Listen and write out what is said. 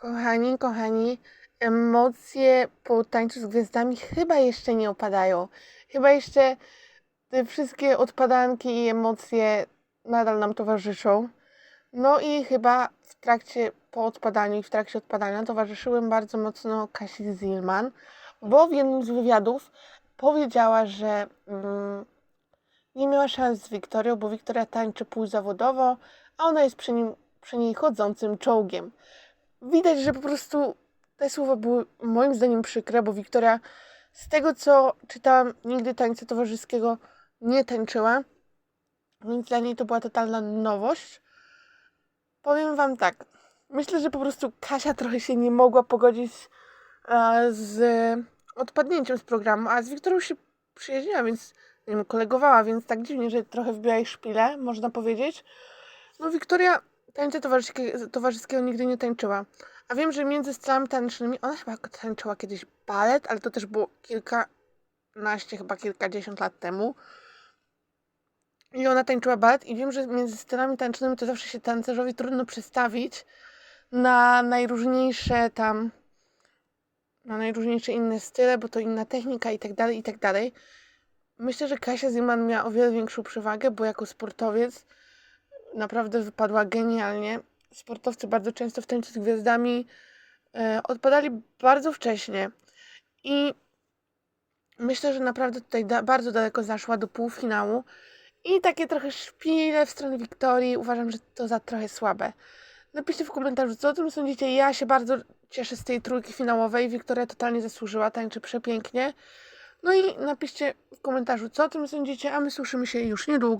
Kochani, kochani, emocje po tańcu z gwiazdami chyba jeszcze nie opadają. Chyba jeszcze te wszystkie odpadanki i emocje nadal nam towarzyszą. No i chyba w trakcie, po odpadaniu i w trakcie odpadania towarzyszyły bardzo mocno Kasi Zilman, bo w jednym z wywiadów powiedziała, że mm, nie miała szans z Wiktorią, bo Wiktoria tańczy półzawodowo, a ona jest przy, nim, przy niej chodzącym czołgiem. Widać, że po prostu te słowa były moim zdaniem przykre, bo Wiktoria z tego co czytałam, nigdy tańca towarzyskiego nie tańczyła, więc dla niej to była totalna nowość. Powiem Wam tak, myślę, że po prostu Kasia trochę się nie mogła pogodzić e, z odpadnięciem z programu, a z Wiktorią się przyjaźniła, więc nie wiem, kolegowała, więc tak dziwnie, że trochę wbiła jej szpilę, można powiedzieć. No Wiktoria tańca towarzyskie, towarzyskiego nigdy nie tańczyła. A wiem, że między scenami tanecznymi, ona chyba tańczyła kiedyś balet, ale to też było kilkanaście, chyba kilkadziesiąt lat temu. I ona tańczyła balet i wiem, że między scenami tanecznymi to zawsze się tancerzowi trudno przestawić na najróżniejsze tam, na najróżniejsze inne style, bo to inna technika i tak dalej, i tak dalej. Myślę, że Kasia Ziman miała o wiele większą przewagę, bo jako sportowiec naprawdę wypadła genialnie. Sportowcy bardzo często w tańcu z gwiazdami e, odpadali bardzo wcześnie. I myślę, że naprawdę tutaj da, bardzo daleko zaszła do półfinału. I takie trochę szpile w stronę Wiktorii uważam, że to za trochę słabe. Napiszcie w komentarzu, co o tym sądzicie. Ja się bardzo cieszę z tej trójki finałowej. Wiktoria totalnie zasłużyła, tańczy przepięknie. No i napiszcie w komentarzu, co o tym sądzicie, a my słyszymy się już niedługo.